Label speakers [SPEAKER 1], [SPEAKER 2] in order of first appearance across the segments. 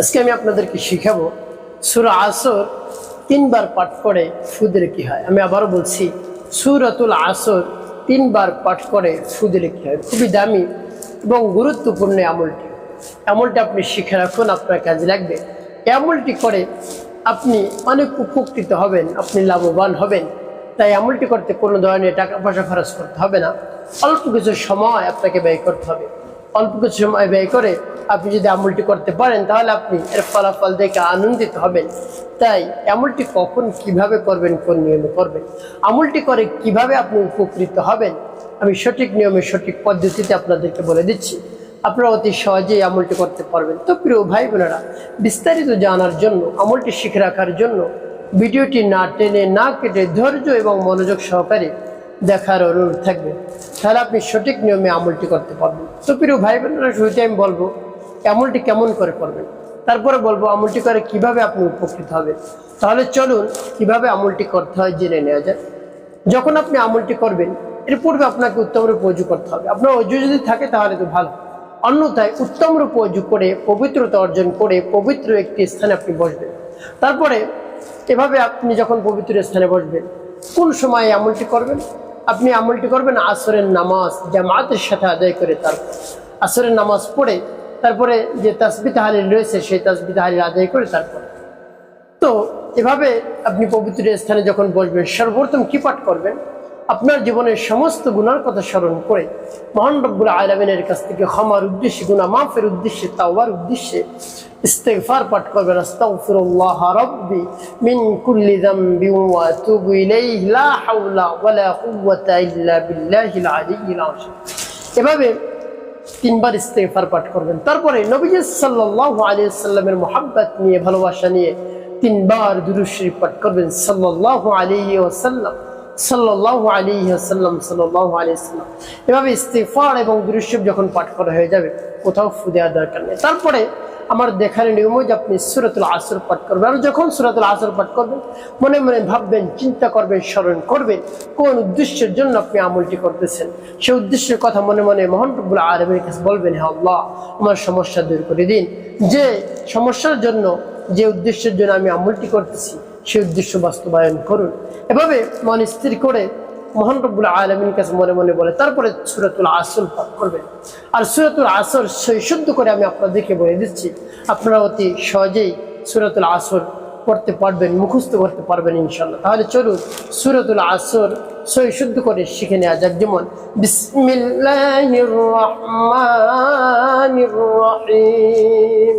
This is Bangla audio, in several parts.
[SPEAKER 1] আজকে আমি আপনাদেরকে শিখাবো সুরা আসর তিনবার পাঠ করে ফুদের কি হয়। আমি আবারও বলছি, সুরাতুল আসর তিনবার পাঠ করে ফুদের কি হয়। খুবই দামি এবং গুরুত্বপূর্ণ আমলটি। আমলটা আপনি শিখে রাখুন, আপনার কাজে লাগবে। আমলটি করে আপনি অনেক উপকৃত হবেন, আপনি লাভবান হবেন। তাই আমলটি করতে কোনো ধরনের টাকা পয়সা খরচ করতে হবে না। অল্প কিছু সময় আপনাকে ব্যয় করতে হবে। অল্প কিছু সময় ব্যয় করে আপনি যদি আমলটি করতে পারেন, তাহলে আপনি এর ফলাফল দেখে আনন্দিত হবেন। তাই আমলটি কখন কীভাবে করবেন, কোন নিয়মে করবেন, আমলটি করে কীভাবে আপনি উপকৃত হবেন, আমি সঠিক নিয়মে সঠিক পদ্ধতিতে আপনাদেরকে বলে দিচ্ছি। আপনারা অতি সহজেই আমলটি করতে পারবেন। তো প্রিয় ভাই বোনেরা, বিস্তারিত জানার জন্য, আমলটি শিখে রাখার জন্য, ভিডিওটি না টেনে না কেটে ধৈর্য এবং মনোযোগ সহকারে দেখার অনুরোধ থাকবে। তাহলে আপনি সঠিক নিয়মে আমলটি করতে পারবেন। তো প্রিয় ভাই বোনেরা শুরুতে আমি বলব, আমলটি কেমন করে করবেন? তারপরে বলব, আমলটি করে কীভাবে আপনি উপকৃত হবেন? তাহলে চলুন কীভাবে আমলটি করতে হয় জেনে নেওয়া যায় যখন আপনি আমলটি করবেন, এর পূর্বে আপনাকে উত্তম রূপে করতে হবে। আপনার অজু যদি থাকে, তাহলে তো ভালো। অন্যথায় উত্তম রূপে করে, পবিত্রতা অর্জন করে, পবিত্র একটি স্থানে আপনি বসবেন। তারপরে এভাবে আপনি যখন পবিত্র স্থানে বসবেন, কোন সময় আমলটি করবেন? আপনি আমলটি করবেন আসরের নামাজ, জামাতের সাথে আদায় করে তার আসরের নামাজ পড়ে, তারপরে যে তাসবি তাহালিল রয়েছে, সেই তাসবি তাহালিল আদায় করে তারপর। তো এভাবে আপনি পবিত্র স্থানে যখন বসবেন, সর্বপ্রথম কি পাঠ করবেন? আপনার জীবনের সমস্ত গুণার কথা স্মরণ করে মহান রব্বুল আলমিনের কাছ থেকে ক্ষমার উদ্দেশ্যে গুণা মাফের উদ্দেশ্যে, তাওবার উদ্দেশ্যে ইস্তেগফার পাঠ করবেন। এভাবে তিনবার ইস্তেগফার পাঠ করবেন। তারপরে নবীজি সাল্লাল্লাহু আলাইহি সাল্লামের মোহাব্বত নিয়ে, ভালোবাসা নিয়ে তিনবার দুরূদ শরীফ পাঠ করবেন। সাল্লাল্লাহু আলাইহি ওয়াসাল্লাম। সাল্লাল্লাহু আলাইহি ওয়াসাল্লাম, সাল্লাল্লাহু আলাইহি ওয়াসাল্লাম। এভাবে ইস্তেগফার এবং দুরূদ যখন পাঠ করা হয়ে যাবে, কোথাও ফু দেওয়ার দরকার নেই। তারপরে আমার দেখার নিয়ম যে আপনি সুরাতুল আসর পাঠ করবেন। আর যখন সুরাতুল আসর পাঠ করবেন, মনে মনে ভাববেন, চিন্তা করবেন, স্মরণ করবেন, কোন উদ্দেশ্যের জন্য আপনি আমলটি করতেছেন। সেই উদ্দেশ্যের কথা মনে মনে মোহন রব্বুল আলমের কাছে বলবেন হ্যাঁ আল্লাহ, আমার সমস্যা দূর করে দিন। যে সমস্যার জন্য, যে উদ্দেশ্যের জন্য আমি আমলটি করতেছি সেই উদ্দেশ্য বাস্তবায়ন করুন। এভাবে মন স্থির করে মোহন রব্বুল আলমীর কাছে মনে মনে বলে, তারপরে সুরাতুল আসল পাঠ করবেন। আর সুরাতুল আসর সই শুদ্ধ করে আমি আপনাদেরকে বলে দিচ্ছি, আপনারা অতি সহজেই সুরাতুল আসর করতে পারবেন, মুখস্থ করতে পারবেন ইনশাল্লাহ তাহলে চলুন, সুরাতুল আসর সই শুদ্ধ করে শিখে নেওয়া যাক। যেমন, বিসমিল্লাহির রহমানির রহিম।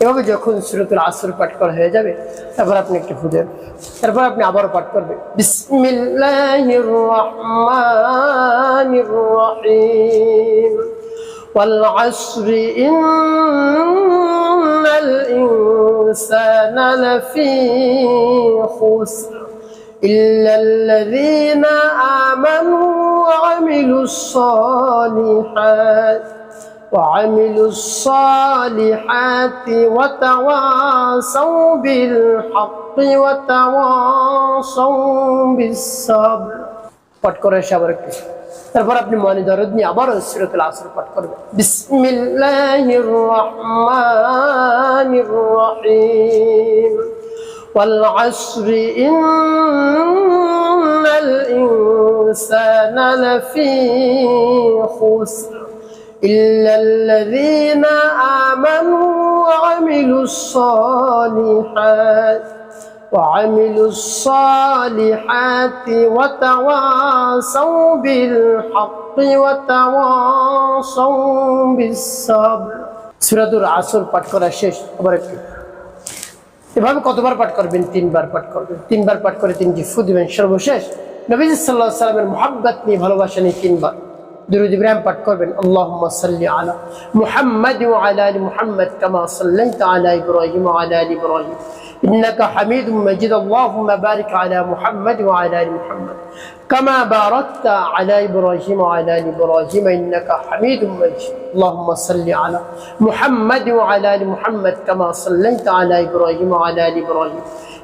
[SPEAKER 1] এভাবে যখন সুরতুল আসর পাঠ করা হয়ে যাবে তারপর আপনি একটু ফুদেন তারপর আপনি আবারও পাঠ করবেন বিসমিল্লাহির রহমানির রহিম والعصر إن الإنسان لفي خسر إلا الذين آمنوا وعملوا الصالحات وعملوا الصالحات وتواصوا بالحق وتواصوا بالصبر পাঠ করে এসে আবার একটু তারপর আপনি মনে দরদ নিয়ে আবারও সিরতুল আসর পাঠ করবেন বিসমিল্লাহির রহমানির রহিম والعصر إن الإنسان لفي خسر إلا الذين آمنوا وعملوا الصالحات وعملوا الصالحات وتواصوا بالحق وتواصوا بالصبر সুরাতুর আসর পাঠ করা শেষ আবার একটু এভাবে কতবার পাঠ করবেন তিনবার পাঠ করবেন তিনবার পাঠ করে তিনটি ফু দিবেন সর্বশেষ নবীজ সাল্লাহ সাল্লামের মোহাব্বত নিয়ে ভালোবাসা নিয়ে তিনবার দুরুদ ইব্রাহিম পাঠ করবেন আল্লাহুম্মা সাল্লি আলা মুহাম্মাদ ওয়া আলা আলি মুহাম্মাদ কামা সাল্লাইতা আলা ইব্রাহিম ওয়া আলা আলি ইব্রাহিম إنك حميد مجيد اللهم بارك على محمد وعلى آل محمد كما باركت على إبراهيم وعلى آل إبراهيم إنك حميد مجيد اللهم صل على محمد وعلى آل محمد كما صليت على إبراهيم وعلى آل إبراهيم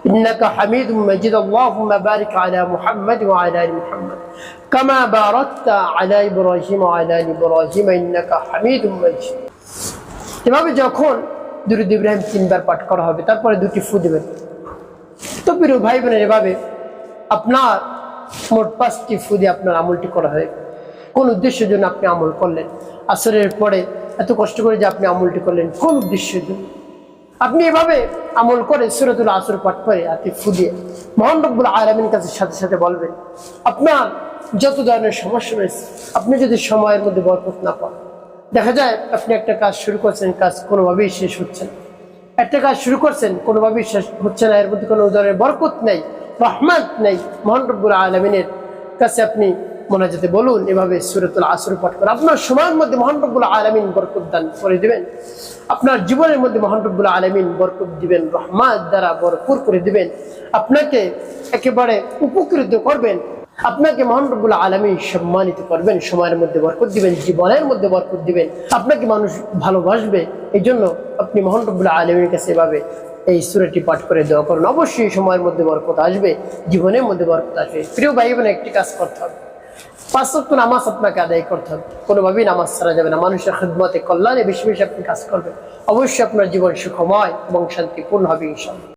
[SPEAKER 1] إنك حميد مجيد اللهم بارك على محمد وعلى آل محمد كما باركت على إبراهيم وعلى آل إبراهيم إنك حميد مجيد এভাবে যখন দুরুদ ইব্রাহিম তিনবার পাঠ করা হবে তারপরে দুটি ফু দেবেন তো প্রিয় ভাই বোনের এভাবে আপনার মোট পাঁচটি ফু দিয়ে আপনার আমলটি করা হয় কোন উদ্দেশ্যের জন্য আপনি আমল করলেন আসরের পরে এত কষ্ট করে যে আপনি আমলটি করলেন কোন উদ্দেশ্যের জন্য আপনি এভাবে আমল করে সুরতুল আসর পাঠ করে হাতে ফু দিয়ে মহান রব্বুল আলমিন কাছে সাথে সাথে বলবেন, আপনার যত ধরনের সমস্যা রয়েছে, আপনি যদি সময়ের মধ্যে বরকত না পান, দেখা যায় আপনি একটা কাজ শুরু করছেন, কাজ কোনোভাবেই শেষ হচ্ছে না। একটা কাজ শুরু করছেন, কোনোভাবেই শেষ হচ্ছে না, এর মধ্যে কোনো ধরনের বরকত নেই, রহমত নেই। মহান রব্বুল আলমিনের কাছে আপনি মনে যেতে বলুন, এভাবে সুরতুল আসর পাঠ করে আপনার সময়ের মধ্যে মহান রব্বুল আলমিন বরকত দান করে দিবেন। আপনার জীবনের মধ্যে মহান রব্বুল আলমিন বরকত দিবেন, রহমাত দ্বারা ভরপুর করে দিবেন, আপনাকে একেবারে উপকৃত করবেন, আপনাকে মহান রব্বুল আলমী সম্মানিত করবেন, সময়ের মধ্যে বরকত দিবেন, জীবনের মধ্যে বরকত দিবেন, আপনাকে মানুষ ভালোবাসবে এই জন্য আপনি মহান রব্বুল আলমীর কাছে এভাবে এই সুরাটি পাঠ করে দেওয়া করুন। অবশ্যই সময়ের মধ্যে বরকত আসবে, জীবনের মধ্যে বরকত আসবে। প্রিয় ভাই বোন একটি কাজ করতে হবে। পাঁচ সপ্তাহ নামাজ আপনাকে আদায় করতে হবে। কোনোভাবেই নামাজ ছাড়া যাবে না। মানুষের খেদমতে কল্যাণে বেশি বেশি আপনি কাজ করবেন। অবশ্যই আপনার জীবন সুখময় এবং শান্তিপূর্ণ হবে ইনশাল্লাহ